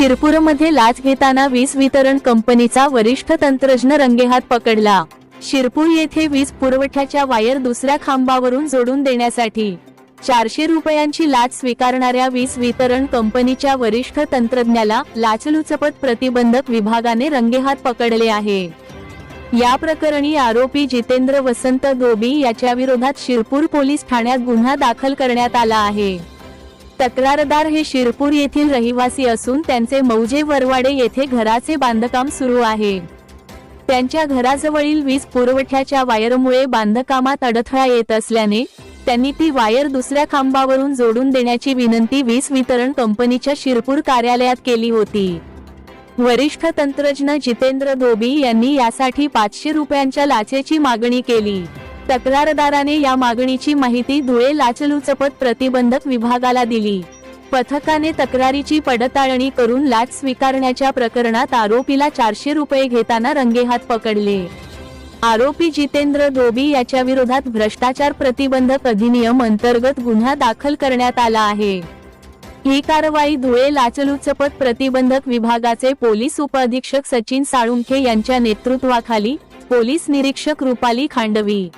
शिरपूरमध्ये लाच घेताना वीज वितरण कंपनीचा वरिष्ठ तंत्रज्ञ रंगेहात पकडला. शिरपूर येथे वीज पुरवठ्याच्या वायर दुसऱ्या खांबावरून जोडून देण्यासाठी चारशे रुपयांची लाच स्वीकारणाऱ्या वीज वितरण कंपनीच्या वरिष्ठ तंत्रज्ञाला लाचलुचपत प्रतिबंधक विभागाने रंगेहात पकडले आहे. या प्रकरणी आरोपी जितेंद्र वसंत गोबी याच्या विरोधात शिरपूर पोलीस ठाण्यात गुन्हा दाखल करण्यात आला आहे. तक्रारदार हे शिरपूर येथील रहिवासी असून त्यांचे मौजे वरवाडे येथे घराचे बांधकाम सुरू आहे. त्यांच्या घराजवळील वीज पुरवठ्याच्या वायरमुळे बांधकामात अडथळा येत असल्याने त्यांनी ती वायर दुसऱ्या खांबावरून जोडून देण्याची विनंती वीज वितरण कंपनीच्या शिरपूर कार्यालयात केली होती. वरिष्ठ तंत्रज्ञ जितेंद्र धोबी यांनी यासाठी पाचशे रुपयांच्या लाचेची मागणी केली. तक्रारदाराने या मागणीची माहिती धुळे लाचलुचपत प्रतिबंधक विभागाला दिली. पथकाने तक्रारीची पडताळणी करून लाच स्वीकारण्याच्या प्रकरणात आरोपीला चारशे रुपये घेताना रंगेहात पकडले. आरोपी जितेंद्र धोबी याच्या विरोधात भ्रष्टाचार प्रतिबंधक अधिनियम अंतर्गत गुन्हा दाखल करण्यात आला आहे. ही कारवाई धुळे लाचलुचपत प्रतिबंधक विभागाचे पोलीस उपअधीक्षक सचिन साळुंखे यांच्या नेतृत्वाखाली पोलीस निरीक्षक रुपाली खांडवी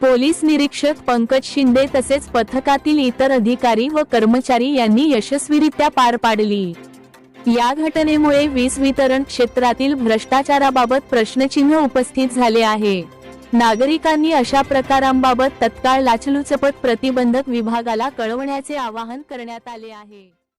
पोलीस निरीक्षक पंकज शिंदे तसेच पथकातील इतर अधिकारी व कर्मचारी यांनी यशस्वीरित्या पार पाडली. या घटनेमुळे वीज वितरण क्षेत्रातील भ्रष्टाचाराबाबत प्रश्नचिन्ह उपस्थित झाले आहे. नागरिकांनी अशा प्रकारांबाबत तत्काळ लाचलुचपत प्रतिबंधक विभागाला कळवण्याचे आवाहन करण्यात आले आहे.